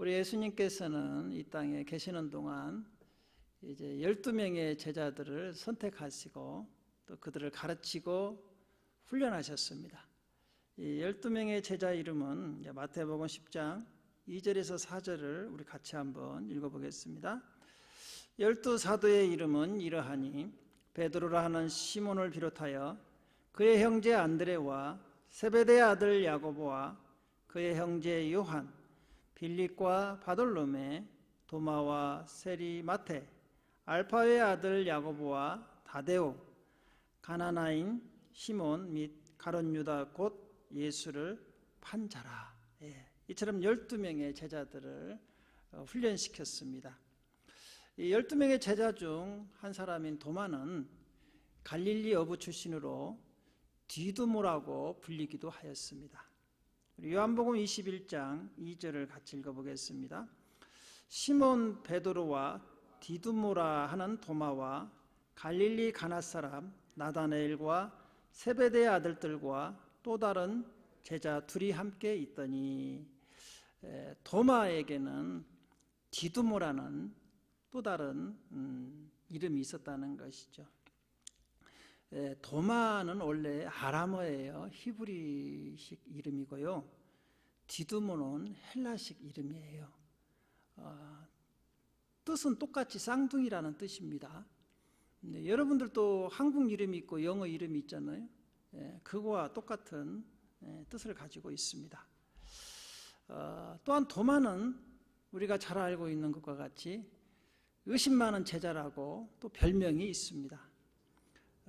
우리 예수님께서는 이 땅에 계시는 동안 이제 12명의 제자들을 선택하시고 또 그들을 가르치고 훈련하셨습니다. 이 12명의 제자 이름은 마태복음 10장 2절에서 4절을 우리 같이 한번 읽어보겠습니다. 열두 사도의 이름은 이러하니 베드로라 하는 시몬을 비롯하여 그의 형제 안드레와 세베대의 아들 야고보와 그의 형제 요한 빌립과 바돌로메 도마와 세리마테 알파의 아들 야고보와 다데오 가나나인 시몬 및 가론 유다 곧 예수를 판 자라. 예, 이처럼 12명의 제자들을 어, 훈련시켰습니다. 이 12명의 제자 중 한 사람인 도마는 갈릴리 어부 출신으로 디두모라고 불리기도 하였습니다 요한복음 21장 2절을 같이 읽어보겠습니다 시몬 베드로와 디두모라 하는 도마와 갈릴리 가나 사람 나다네일과 세베대의 아들들과 또 다른 제자 둘이 함께 있더니 도마에게는 디두모라는 또 다른 음, 이름이 있었다는 것이죠. 도마는 원래 아람어예요. 히브리식 이름이고요. 디두모는 헬라식 이름이에요. 어, 뜻은 똑같이 쌍둥이라는 뜻입니다. 네, 여러분들도 한국 이름이 있고 영어 이름이 있잖아요. 예, 그거와 똑같은 예, 뜻을 가지고 있습니다. 어, 또한 도마는 우리가 잘 알고 있는 것과 같이 의심 많은 제자라고 또 별명이 있습니다.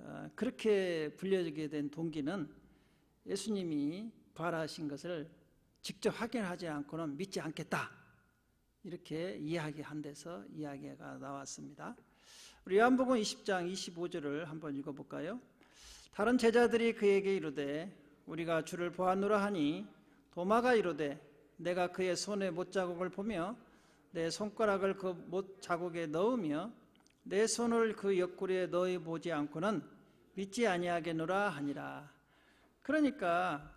어, 그렇게 불려지게 된 동기는 예수님이 부활하신 것을 직접 확인하지 않고는 믿지 않겠다. 이렇게 이야기한 데서 이야기가 나왔습니다. 우리 요한복음 20장 25절을 한번 읽어볼까요? 다른 제자들이 그에게 이르되 우리가 주를 보았노라 하니 도마가 이르되 내가 그의 손에 못자국을 보며 내 손가락을 그 못자국에 넣으며 내 손을 그 옆구리에 넣어 보지 않고는 믿지 아니하겠노라 하니라. 그러니까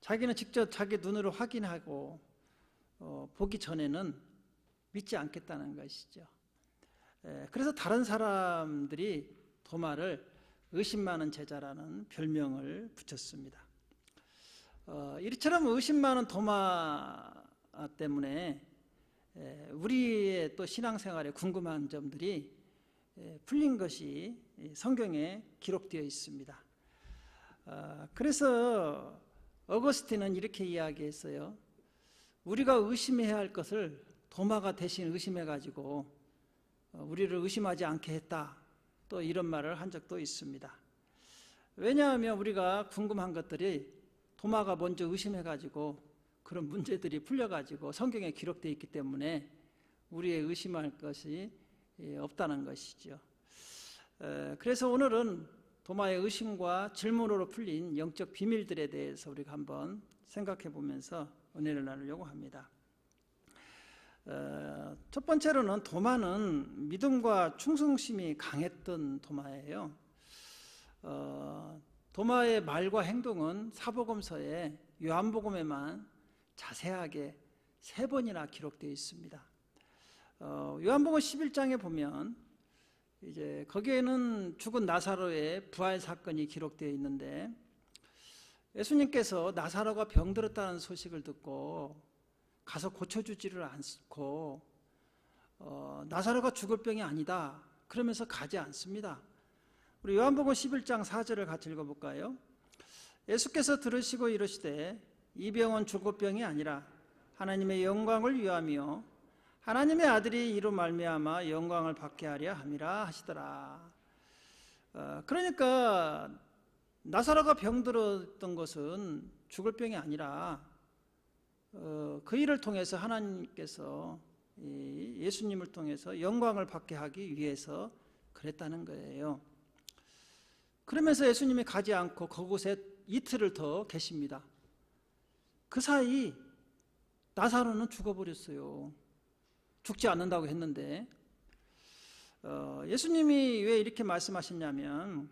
자기는 직접 자기 눈으로 확인하고 어, 보기 전에는 믿지 않겠다는 것이죠. 에, 그래서 다른 사람들이 도마를 의심 많은 제자라는 별명을 붙였습니다. 어, 이처럼 의심 많은 도마 때문에 에, 우리의 또 신앙생활에 궁금한 점들이 에, 풀린 것이 성경에 기록되어 있습니다. 어, 그래서 어거스틴은 이렇게 이야기했어요. 우리가 의심해야 할 것을 도마가 대신 의심해 가지고 어, 우리를 의심하지 않게 했다. 또 이런 말을 한 적도 있습니다. 왜냐하면 우리가 궁금한 것들이 도마가 먼저 의심해 가지고 그런 문제들이 풀려 가지고 성경에 기록되어 있기 때문에 우리의 의심할 것이 예, 없다는 것이죠. 그래서 오늘은 도마의 의심과 질문으로 풀린 영적 비밀들에 대해서 우리가 한번 생각해 보면서 은혜를 나누려고 합니다. 첫 번째로는 도마는 믿음과 충성심이 강했던 도마예요. 어, 도마의 말과 행동은 사복음서에 요한복음에만 자세하게 세 번이나 기록되어 있습니다. 어, 요한복음 11장에 보면 이제 거기에는 죽은 나사로의 부활 사건이 기록되어 있는데 예수님께서 나사로가 병들었다는 소식을 듣고 가서 고쳐주지를 않고 어, 나사로가 죽을 병이 아니다 그러면서 가지 않습니다. 우리 요한복음 11장 4절을 같이 읽어볼까요? 예수께서 들으시고 이르시되 이 병은 죽을 병이 아니라 하나님의 영광을 위하며 하나님의 아들이 이로 말미암아 영광을 받게 하려 함이라 하시더라. 어, 그러니까 나사로가 병들었던 것은 죽을 병이 아니라 어, 그 일을 통해서 하나님께서 예수님을 통해서 영광을 받게 하기 위해서 그랬다는 거예요. 그러면서 예수님이 가지 않고 그곳에 이틀을 더 계십니다. 그 사이 나사로는 죽어버렸어요. 죽지 않는다고 했는데 어, 예수님이 왜 이렇게 말씀하셨냐면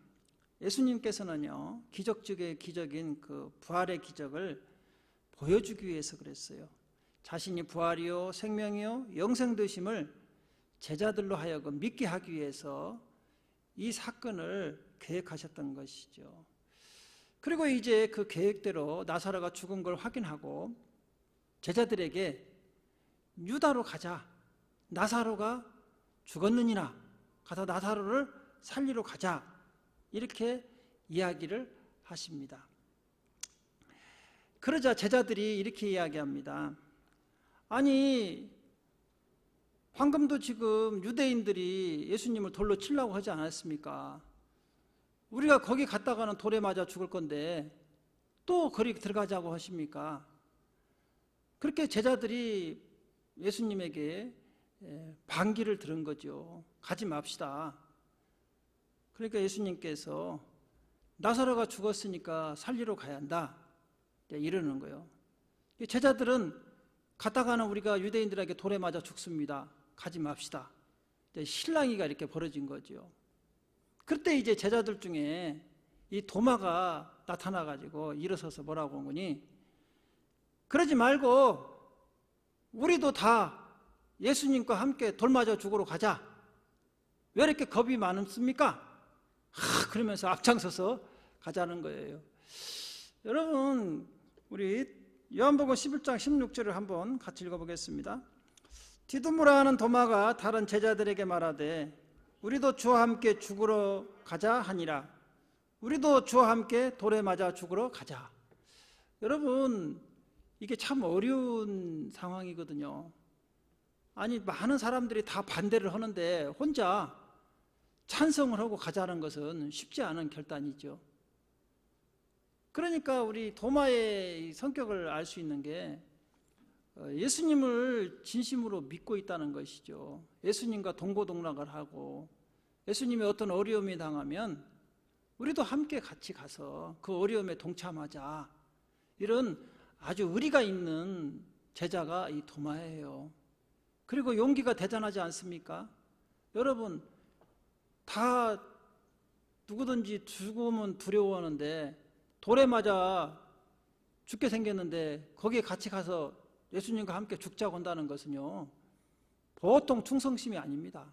예수님께서는요 기적 중의 기적인 그 부활의 기적을 보여주기 위해서 그랬어요. 자신이 부활이요 생명이요 영생 되심을 제자들로 하여금 믿게 하기 위해서 이 사건을 계획하셨던 것이죠. 그리고 이제 그 계획대로 나사로가 죽은 걸 확인하고 제자들에게 유다로 가자. 나사로가 죽었느니라. 가서 나사로를 살리러 가자. 이렇게 이야기를 하십니다. 그러자 제자들이 이렇게 이야기합니다. 아니, 황금도 지금 유대인들이 예수님을 돌로 치려고 하지 않았습니까? 우리가 거기 갔다가는 돌에 맞아 죽을 건데 또 거기 들어가자고 하십니까? 그렇게 제자들이 예수님에게 예, 반기를 들은 거죠. 가지 맙시다. 그러니까 예수님께서 나사로가 죽었으니까 살리러 가야 한다. 이러는 거예요. 제자들은 갔다가는 우리가 유대인들에게 돌에 맞아 죽습니다. 가지 맙시다. 신랑이가 이렇게 벌어진 거죠. 그때 이제 제자들 중에 이 도마가 나타나가지고 일어서서 뭐라고 한 거니? 그러지 말고 우리도 다 예수님과 함께 돌 맞아 죽으러 가자. 왜 이렇게 겁이 많습니까? 하, 그러면서 앞장서서 가자는 거예요. 여러분, 우리 요한복음 11장 16절을 한번 같이 읽어보겠습니다. 디두무라 하는 도마가 다른 제자들에게 말하되 우리도 주와 함께 죽으러 가자 하니라. 우리도 주와 함께 돌에 맞아 죽으러 가자. 여러분, 이게 참 어려운 상황이거든요. 아니, 많은 사람들이 다 반대를 하는데 혼자 찬성을 하고 가자는 것은 쉽지 않은 결단이죠. 그러니까 우리 도마의 성격을 알 수 있는 게 어, 예수님을 진심으로 믿고 있다는 것이죠. 예수님과 동고동락을 하고 예수님이 어떤 어려움이 당하면 우리도 함께 같이 가서 그 어려움에 동참하자. 이런 아주 의리가 있는 제자가 이 도마예요. 그리고 용기가 대단하지 않습니까? 여러분, 다 누구든지 죽으면 두려워하는데 돌에 맞아 죽게 생겼는데 거기에 같이 가서 예수님과 함께 죽자고 한다는 것은요 보통 충성심이 아닙니다.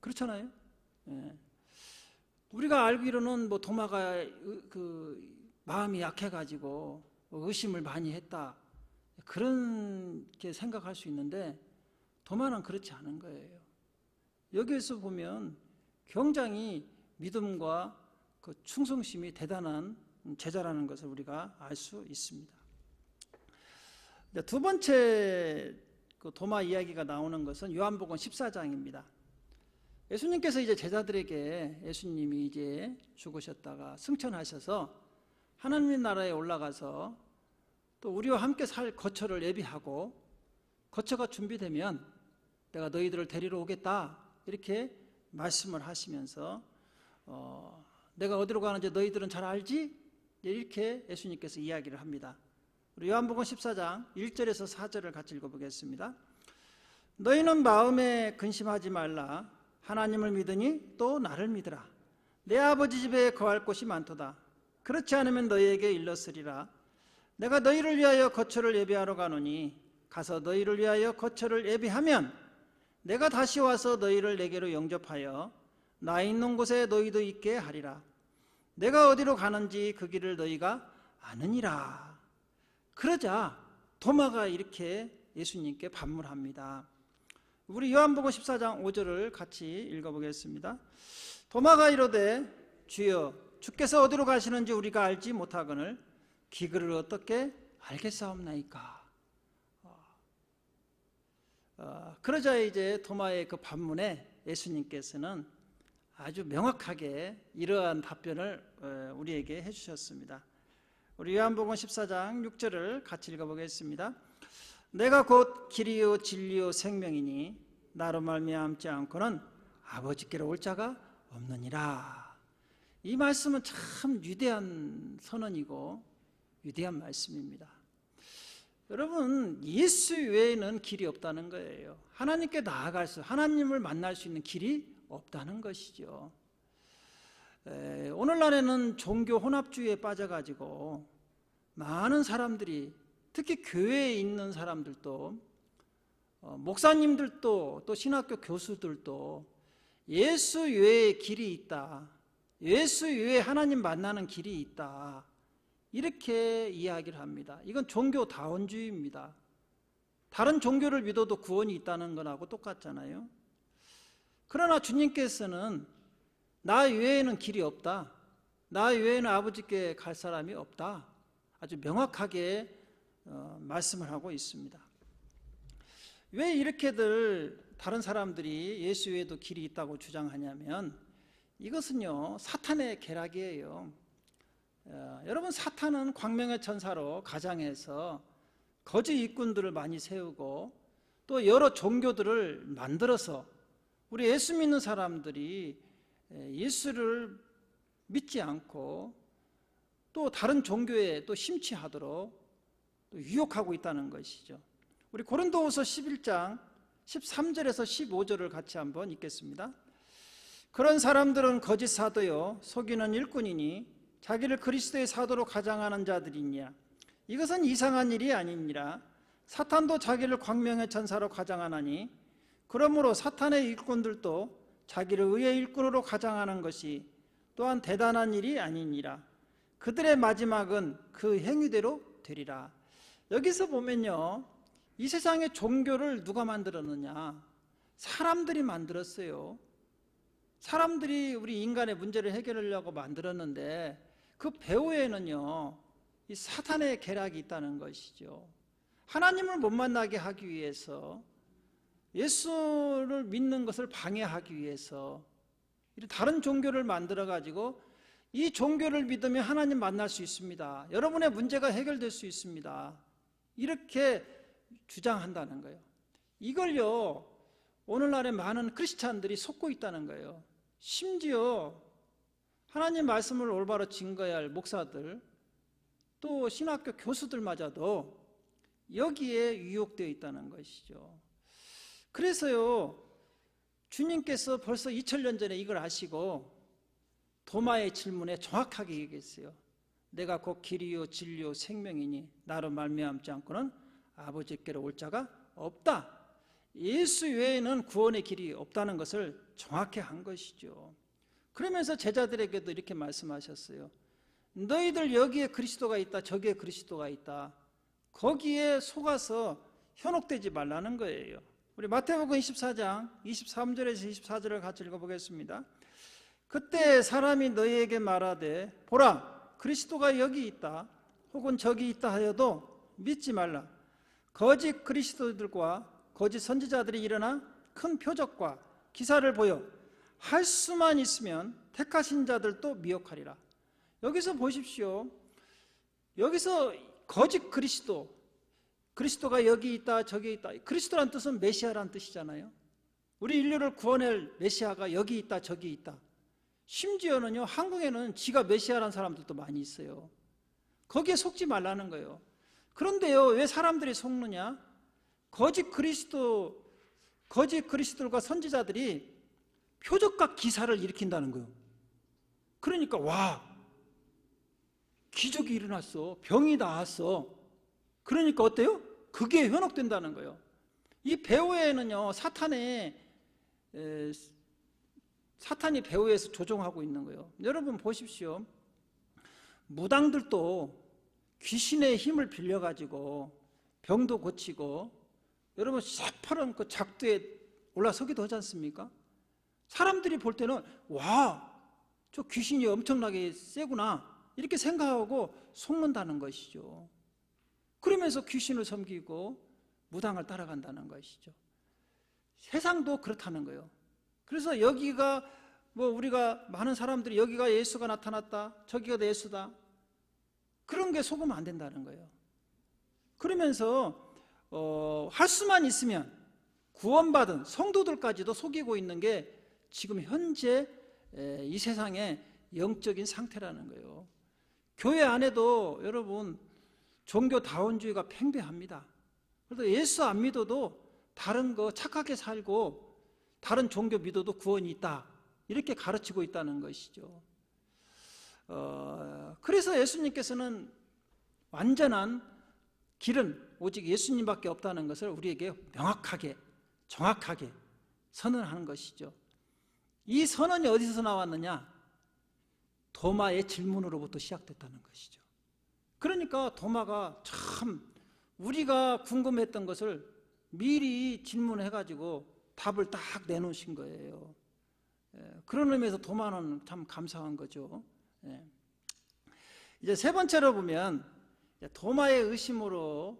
그렇잖아요. 예. 우리가 알기로는 뭐 도마가 그 마음이 약해가지고 의심을 많이 했다 그렇게 생각할 수 있는데 도마는 그렇지 않은 거예요. 여기에서 보면 굉장히 믿음과 그 충성심이 대단한 제자라는 것을 우리가 알 수 있습니다. 두 번째 그 도마 이야기가 나오는 것은 요한복음 14장입니다. 예수님께서 이제 제자들에게 예수님이 이제 죽으셨다가 승천하셔서 하나님 나라에 올라가서 또 우리와 함께 살 거처를 예비하고 거처가 준비되면 내가 너희들을 데리러 오겠다 이렇게 말씀을 하시면서 어, 내가 어디로 가는지 너희들은 잘 알지? 이렇게 예수님께서 이야기를 합니다. 우리 요한복음 14장 1절에서 4절을 같이 읽어보겠습니다. 너희는 마음에 근심하지 말라. 하나님을 믿으니 또 나를 믿으라. 내 아버지 집에 거할 곳이 많도다. 그렇지 않으면 너희에게 일렀으리라. 내가 너희를 위하여 거처를 예비하러 가노니 가서 너희를 위하여 거처를 예비하면 내가 다시 와서 너희를 내게로 영접하여 나 있는 곳에 너희도 있게 하리라. 내가 어디로 가는지 그 길을 너희가 아느니라. 그러자 도마가 이렇게 예수님께 반문합니다. 우리 요한복음 14장 5절을 같이 읽어보겠습니다. 도마가 이르되 주여 주께서 어디로 가시는지 우리가 알지 못하거늘 기그를 어떻게 알겠사옵나이까. 어, 어, 그러자 이제 도마의 그 반문에 예수님께서는 아주 명확하게 이러한 답변을 어, 우리에게 해주셨습니다. 우리 요한복음 14장 6절을 같이 읽어보겠습니다. 내가 곧 길이요 진리요 생명이니 나로 말미암지 않고는 아버지께로 올 자가 없느니라. 이 말씀은 참 위대한 선언이고 위대한 말씀입니다. 여러분 예수 외에는 길이 없다는 거예요. 하나님께 나아갈 수, 하나님을 만날 수 있는 길이 없다는 것이죠. 에, 오늘날에는 종교 혼합주의에 빠져가지고 많은 사람들이 특히 교회에 있는 사람들도 어, 목사님들도 또 신학교 교수들도 예수 외에 길이 있다. 예수 외에 하나님 만나는 길이 있다. 이렇게 이야기를 합니다. 이건 종교 다원주의입니다. 다른 종교를 믿어도 구원이 있다는 거하고 똑같잖아요. 그러나 주님께서는 나 외에는 길이 없다. 나 외에는 아버지께 갈 사람이 없다. 아주 명확하게 어, 말씀을 하고 있습니다. 왜 이렇게들 다른 사람들이 예수 외에도 길이 있다고 주장하냐면 이것은요 사탄의 계략이에요. 어, 여러분 사탄은 광명의 천사로 가장해서 거짓 일꾼들을 많이 세우고 또 여러 종교들을 만들어서 우리 예수 믿는 사람들이 예수를 믿지 않고 또 다른 종교에 또 심취하도록 또 유혹하고 있다는 것이죠. 우리 고린도후서 11장 13절에서 15절을 같이 한번 읽겠습니다. 그런 사람들은 거짓 사도요 속이는 일꾼이니 자기를 그리스도의 사도로 가장하는 자들이냐? 이것은 이상한 일이 아니니라 사탄도 자기를 광명의 천사로 가장하나니 그러므로 사탄의 일꾼들도 자기를 의의 일꾼으로 가장하는 것이 또한 대단한 일이 아니니라. 그들의 마지막은 그 행위대로 되리라. 여기서 보면요 이 세상의 종교를 누가 만들었느냐? 사람들이 만들었어요. 사람들이 우리 인간의 문제를 해결하려고 만들었는데 그 배후에는요 이 사탄의 계략이 있다는 것이죠. 하나님을 못 만나게 하기 위해서 예수를 믿는 것을 방해하기 위해서 다른 종교를 만들어 가지고 이 종교를 믿으면 하나님 만날 수 있습니다. 여러분의 문제가 해결될 수 있습니다. 이렇게 주장한다는 거예요. 이걸요, 오늘날의 많은 크리스찬들이 속고 있다는 거예요. 심지어 하나님 말씀을 올바로 증거해야 할 목사들, 또 신학교 교수들마저도 여기에 유혹되어 있다는 것이죠. 그래서요, 주님께서 벌써 2000년 전에 이걸 아시고 도마의 질문에 정확하게 얘기했어요. 내가 곧 길이요 진리요 생명이니 나로 말미암지 않고는 아버지께로 올 자가 없다. 예수 외에는 구원의 길이 없다는 것을 정확히 한 것이죠. 그러면서 제자들에게도 이렇게 말씀하셨어요. 너희들 여기에 그리스도가 있다, 저기에 그리스도가 있다. 거기에 속아서 현혹되지 말라는 거예요. 우리 마태복음 24장 23절에서 24절을 같이 읽어보겠습니다. 그때 사람이 너희에게 말하되 보라 그리스도가 여기 있다 혹은 저기 있다 하여도 믿지 말라. 거짓 그리스도들과 거짓 선지자들이 일어나 큰 표적과 기사를 보여 할 수만 있으면 택하신 자들도 미혹하리라. 여기서 보십시오. 여기서 거짓 그리스도, 그리스도가 여기 있다, 저기 있다. 그리스도란 뜻은 메시아란 뜻이잖아요. 우리 인류를 구원할 메시아가 여기 있다, 저기 있다. 심지어는요, 한국에는 지가 메시아란 사람들도 많이 있어요. 거기에 속지 말라는 거예요. 그런데요, 왜 사람들이 속느냐? 거짓 그리스도, 거짓 그리스도들과 선지자들이 표적과 기사를 일으킨다는 거예요. 그러니까, 와, 기적이 일어났어. 병이 나았어. 그러니까 어때요? 그게 현혹된다는 거예요. 이 배후에는요, 사탄의, 에, 사탄이 배후에서 조종하고 있는 거예요. 여러분 보십시오. 무당들도 귀신의 힘을 빌려가지고 병도 고치고 여러분 새파란 그 작두에 올라서기도 하지 않습니까? 사람들이 볼 때는 와, 저 귀신이 엄청나게 세구나. 이렇게 생각하고 속는다는 것이죠. 그러면서 귀신을 섬기고 무당을 따라간다는 것이죠. 세상도 그렇다는 거예요. 그래서 여기가 뭐 우리가 많은 사람들이 여기가 예수가 나타났다, 저기가 예수다. 그런 게 속으면 안 된다는 거예요. 그러면서 어, 할 수만 있으면 구원받은 성도들까지도 속이고 있는 게 지금 현재 이 세상의 영적인 상태라는 거예요. 교회 안에도 여러분 종교다원주의가 팽배합니다. 그래서 예수 안 믿어도 다른 거 착하게 살고 다른 종교 믿어도 구원이 있다. 이렇게 가르치고 있다는 것이죠. 어, 그래서 예수님께서는 완전한 길은 오직 예수님밖에 없다는 것을 우리에게 명확하게 정확하게 선언하는 것이죠. 이 선언이 어디서 나왔느냐? 도마의 질문으로부터 시작됐다는 것이죠. 그러니까 도마가 참 우리가 궁금했던 것을 미리 질문해 가지고 답을 딱 내놓으신 거예요. 예, 그런 의미에서 도마는 참 감사한 거죠. 예. 이제 세 번째로 보면 도마의 의심으로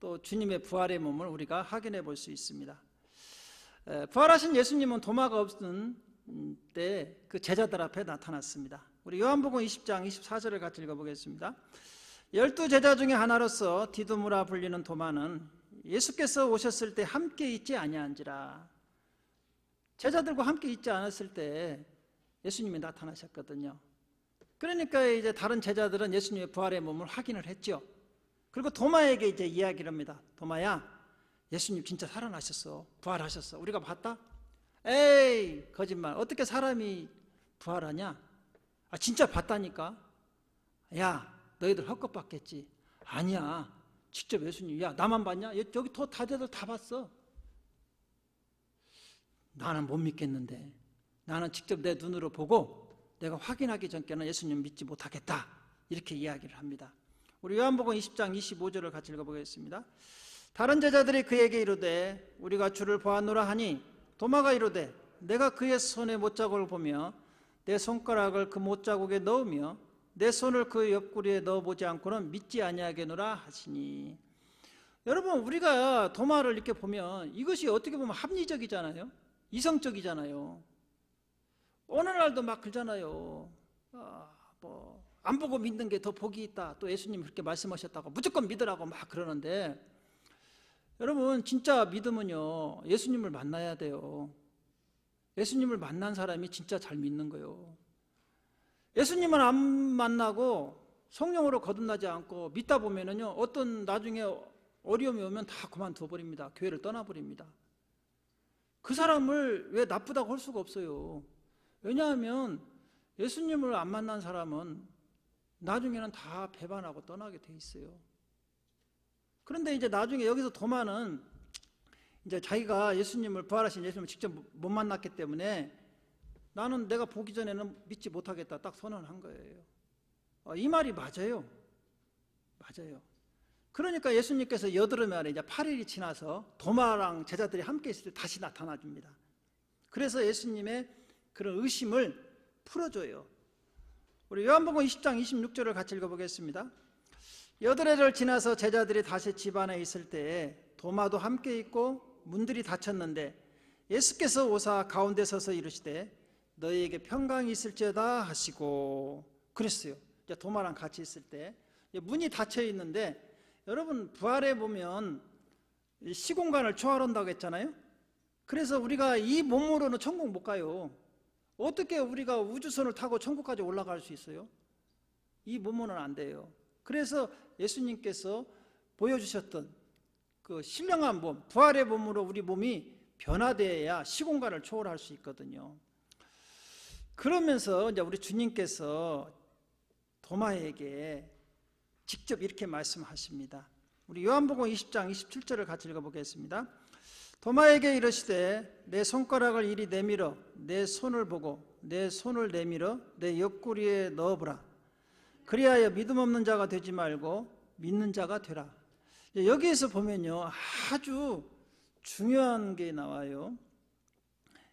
또 주님의 부활의 몸을 우리가 확인해 볼 수 있습니다. 예, 부활하신 예수님은 도마가 없은 때 그 제자들 앞에 나타났습니다. 우리 요한복음 20장 24절을 같이 읽어보겠습니다. 열두 제자 중에 하나로서 디두무라 불리는 도마는 예수께서 오셨을 때 함께 있지 아니한지라 제자들과 함께 있지 않았을 때 예수님이 나타나셨거든요. 그러니까 이제 다른 제자들은 예수님의 부활의 몸을 확인을 했죠. 그리고 도마에게 이제 이야기를 합니다. 도마야, 예수님 진짜 살아나셨어. 부활하셨어. 우리가 봤다? 에이, 거짓말. 어떻게 사람이 부활하냐? 아, 진짜 봤다니까? 야, 너희들 헛것 봤겠지. 아니야. 직접 예수님, 야, 나만 봤냐? 여기 더 다들 다 봤어. 나는 못 믿겠는데. 나는 직접 내 눈으로 보고 내가 확인하기 전께는 예수님 믿지 못하겠다. 이렇게 이야기를 합니다. 우리 요한복음 20장 25절을 같이 읽어보겠습니다. 다른 제자들이 그에게 이르되 우리가 주를 보았노라 하니 도마가 이르되 내가 그의 손에 못자국을 보며 내 손가락을 그 못자국에 넣으며 내 손을 그 옆구리에 넣어보지 않고는 믿지 아니하겠노라 하시니. 여러분 우리가 도마를 이렇게 보면 이것이 어떻게 보면 합리적이잖아요. 이성적이잖아요. 어느 날도 막 그러잖아요. 아, 뭐안 보고 믿는 게 더 복이 있다. 또 예수님 그렇게 말씀하셨다고 무조건 믿으라고 막 그러는데 여러분 진짜 믿음은요 예수님을 만나야 돼요. 예수님을 만난 사람이 진짜 잘 믿는 거예요. 예수님을 안 만나고 성령으로 거듭나지 않고 믿다 보면은요 어떤 나중에 어려움이 오면 다 그만둬 버립니다. 교회를 떠나 버립니다. 그 사람을 왜 나쁘다고 할 수가 없어요. 왜냐하면 예수님을 안 만난 사람은 나중에는 다 배반하고 떠나게 돼 있어요 그런데 이제 나중에 여기서 도마는 이제 자기가 예수님을 부활하신 예수님을 직접 못 만났기 때문에 나는 내가 보기 전에는 믿지 못하겠다 딱 선언한 거예요. 어, 이 말이 맞아요. 맞아요. 그러니까 예수님께서 여드름 안에 이제 8일이 지나서 도마랑 제자들이 함께 있을 때 다시 나타나 줍니다. 그래서 예수님의 그런 의심을 풀어줘요. 우리 요한복음 20장 26절을 같이 읽어보겠습니다. 여드레를 지나서 제자들이 다시 집안에 있을 때 도마도 함께 있고 문들이 닫혔는데 예수께서 오사 가운데 서서 이르시되 너희에게 평강이 있을지어다 하시고 그랬어요. 도마랑 같이 있을 때 문이 닫혀 있는데 여러분 부활에 보면 시공간을 초월한다고 했잖아요. 그래서 우리가 이 몸으로는 천국 못 가요. 어떻게 우리가 우주선을 타고 천국까지 올라갈 수 있어요? 이 몸으로는 안 돼요. 그래서 예수님께서 보여주셨던 그 신령한 몸, 부활의 몸으로 우리 몸이 변화되어야 시공간을 초월할 수 있거든요. 그러면서 이제 우리 주님께서 도마에게 직접 이렇게 말씀하십니다. 우리 요한복음 20장 27절을 같이 읽어보겠습니다. 도마에게 이르시되 내 손가락을 이리 내밀어 내 손을 보고 내 손을 내밀어 내 옆구리에 넣어보라. 그리하여 믿음 없는 자가 되지 말고 믿는 자가 되라. 여기에서 보면요 아주 중요한 게 나와요.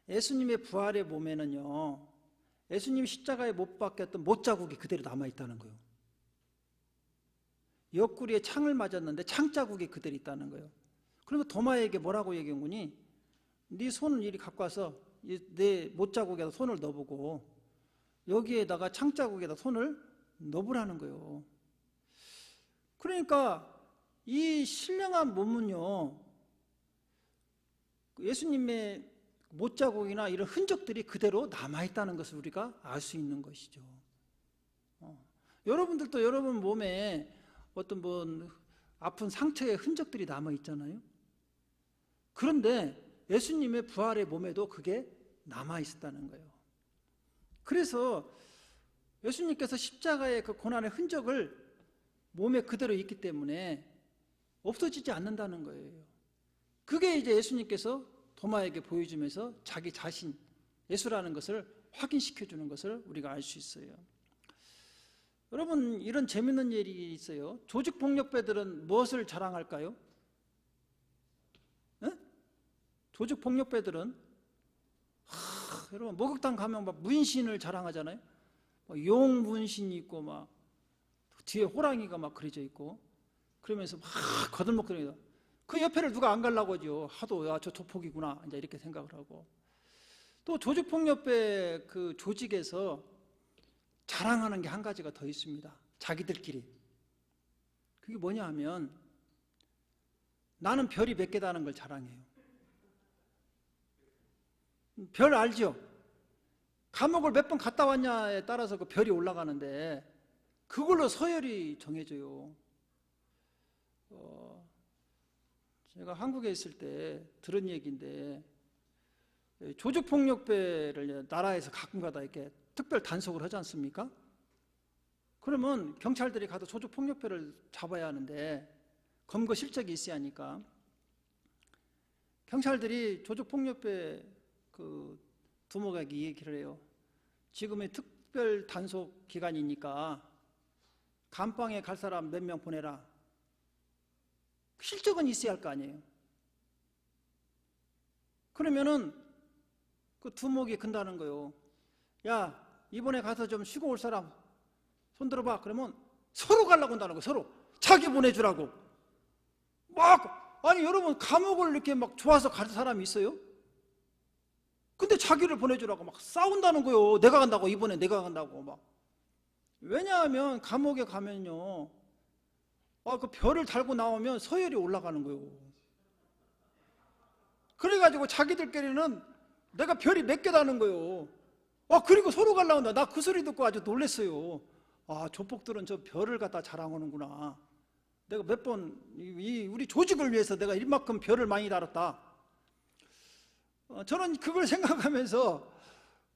예수님의 부활의 몸에는요 예수님 십자가에 못 박혔던 못 자국이 그대로 남아 있다는 거예요. 옆구리에 창을 맞았는데 창 자국이 그대로 있다는 거예요. 그러면 도마에게 뭐라고 얘기한 거니? 네 손을 이리 갖고 와서 내 못 자국에다 손을 넣어보고 여기에다가 창 자국에다 손을 넣으라는 거예요. 그러니까 이 신령한 몸은요, 예수님의 못자국이나 이런 흔적들이 그대로 남아있다는 것을 우리가 알 수 있는 것이죠. 어. 여러분들도 여러분 몸에 어떤 뭐 아픈 상처의 흔적들이 남아있잖아요. 그런데 예수님의 부활의 몸에도 그게 남아있었다는 거예요. 그래서 예수님께서 십자가의 그 고난의 흔적을 몸에 그대로 있기 때문에 없어지지 않는다는 거예요. 그게 이제 예수님께서 도마에게 보여주면서 자기 자신, 예수라는 것을 확인시켜 주는 것을 우리가 알 수 있어요. 여러분, 이런 재밌는 일이 있어요. 조직폭력배들은 무엇을 자랑할까요? 에? 조직폭력배들은 하, 여러분 목욕탕 가면 막 문신을 자랑하잖아요. 막용 문신이 있고 막 뒤에 호랑이가 막 그려져 있고 그러면서 막 거들먹거립니다. 그 옆에를 누가 안 가려고 하죠. 하도 야저 조폭이구나 이제 이렇게 생각을 하고 또 조직폭력배 그 조직에서 자랑하는 게 한 가지가 더 있습니다. 자기들끼리 그게 뭐냐 하면 나는 별이 몇 개다는 걸 자랑해요. 별 알죠? 감옥을 몇 번 갔다 왔냐에 따라서 그 별이 올라가는데 그걸로 서열이 정해져요. 어, 제가 한국에 있을 때 들은 얘기인데 조직폭력배를 나라에서 가끔가다 이렇게 특별 단속을 하지 않습니까? 그러면 경찰들이 가서 조직폭력배를 잡아야 하는데 검거 실적이 있어야 하니까 경찰들이 조직폭력배 그 두목에게 얘기를 해요. 지금의 특별 단속 기간이니까 감방에 갈 사람 몇 명 보내라. 실적은 있어야 할 거 아니에요. 그러면은 그 두목이 근다는 거요. 야, 이번에 가서 좀 쉬고 올 사람 손 들어봐. 그러면 서로 가려고 한다는 거 서로. 자기 보내주라고. 막, 아니, 여러분, 감옥을 이렇게 막 좋아서 갈 사람이 있어요? 근데 자기를 보내주라고 막 싸운다는 거요. 내가 간다고, 이번에 내가 간다고 막. 왜냐하면 감옥에 가면요. 아, 그 별을 달고 나오면 서열이 올라가는 거예요. 그래가지고 자기들끼리는 내가 별이 몇 개다는 거예요. 아, 그리고 서로 갈라 온다. 나 그 소리 듣고 아주 놀랬어요. 아, 조폭들은 저 별을 갖다 자랑하는구나. 내가 몇 번, 이, 우리 조직을 위해서 내가 이만큼 별을 많이 달았다. 어, 저는 그걸 생각하면서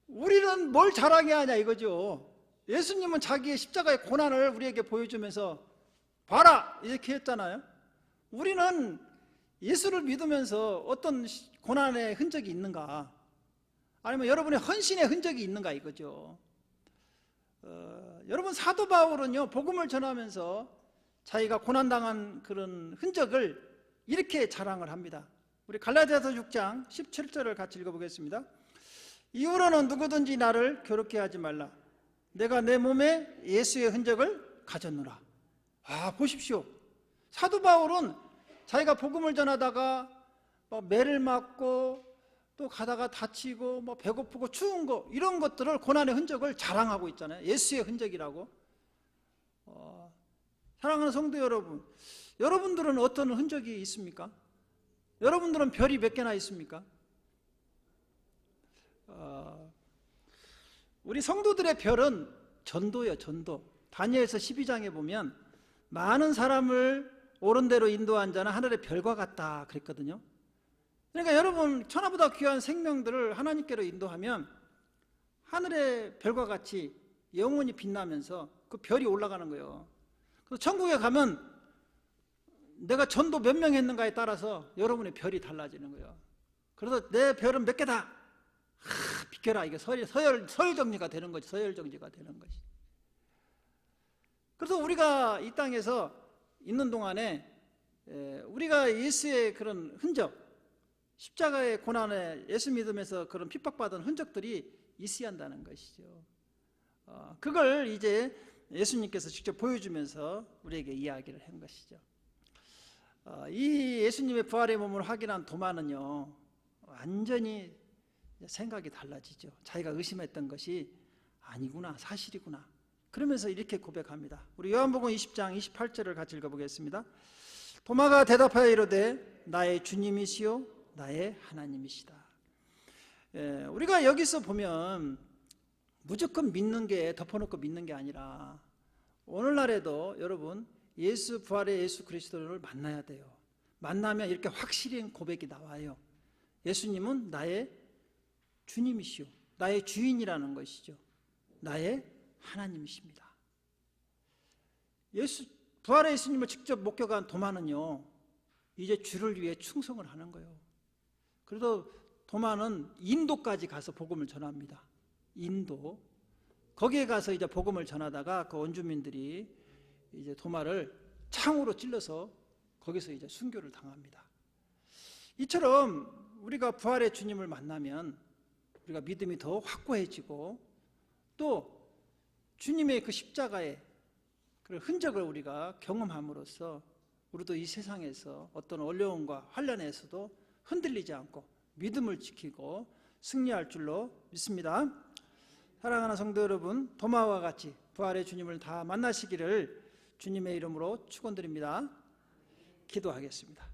우리는 뭘 자랑해야 하냐 이거죠. 예수님은 자기의 십자가의 고난을 우리에게 보여주면서 봐라! 이렇게 했잖아요. 우리는 예수를 믿으면서 어떤 고난의 흔적이 있는가? 아니면 여러분의 헌신의 흔적이 있는가 이거죠. 어, 여러분 사도 바울은요 복음을 전하면서 자기가 고난당한 그런 흔적을 이렇게 자랑을 합니다. 우리 갈라디아서 6장 17절을 같이 읽어보겠습니다. 이후로는 누구든지 나를 괴롭게 하지 말라. 내가 내 몸에 예수의 흔적을 가졌노라. 아 보십시오. 사도 바울은 자기가 복음을 전하다가 뭐 매를 맞고 또 가다가 다치고 뭐 배고프고 추운 거 이런 것들을 고난의 흔적을 자랑하고 있잖아요. 예수의 흔적이라고. 어, 사랑하는 성도 여러분, 여러분들은 어떤 흔적이 있습니까? 여러분들은 별이 몇 개나 있습니까? 어, 우리 성도들의 별은 전도예요, 전도. 다니엘서 12장에 보면 많은 사람을 옳은 대로 인도한 자는 하늘의 별과 같다 그랬거든요. 그러니까 여러분 천하보다 귀한 생명들을 하나님께로 인도하면 하늘의 별과 같이 영원히 빛나면서 그 별이 올라가는 거예요. 그래서 천국에 가면 내가 전도 몇 명 했는가에 따라서 여러분의 별이 달라지는 거예요. 그래서 내 별은 몇 개다. 하, 비켜라. 이게 서열, 서열, 서열 정리가 되는 거지. 서열 정리가 되는 거지. 그래서 우리가 이 땅에서 있는 동안에 우리가 예수의 그런 흔적, 십자가의 고난에 예수 믿으면서 그런 핍박받은 흔적들이 있어야 한다는 것이죠. 어, 그걸 이제 예수님께서 직접 보여주면서 우리에게 이야기를 한 것이죠. 어, 이 예수님의 부활의 몸을 확인한 도마는요, 완전히 생각이 달라지죠. 자기가 의심했던 것이 아니구나, 사실이구나. 그러면서 이렇게 고백합니다. 우리 요한복음 20장 28절을 같이 읽어보겠습니다. 도마가 대답하여 이르되 나의 주님이시요 나의 하나님이시다. 예, 우리가 여기서 보면 무조건 믿는 게 덮어놓고 믿는 게 아니라 오늘날에도 여러분 예수 부활의 예수 그리스도를 만나야 돼요. 만나면 이렇게 확실히 고백이 나와요. 예수님은 나의 주님이시오. 나의 주인이라는 것이죠. 나의 하나님이십니다. 예수 부활의 예수님을 직접 목격한 도마는요. 이제 주를 위해 충성을 하는 거예요. 그래도 도마는 인도까지 가서 복음을 전합니다. 인도. 거기에 가서 이제 복음을 전하다가 그 원주민들이 이제 도마를 창으로 찔러서 거기서 이제 순교를 당합니다. 이처럼 우리가 부활의 주님을 만나면 우리가 믿음이 더 확고해지고 또 주님의 그 십자가의 그 흔적을 우리가 경험함으로써 우리도 이 세상에서 어떤 어려움과 환란에서도 흔들리지 않고 믿음을 지키고 승리할 줄로 믿습니다. 사랑하는 성도 여러분, 도마와 같이 부활의 주님을 다 만나시기를 주님의 이름으로 축원드립니다. 기도하겠습니다.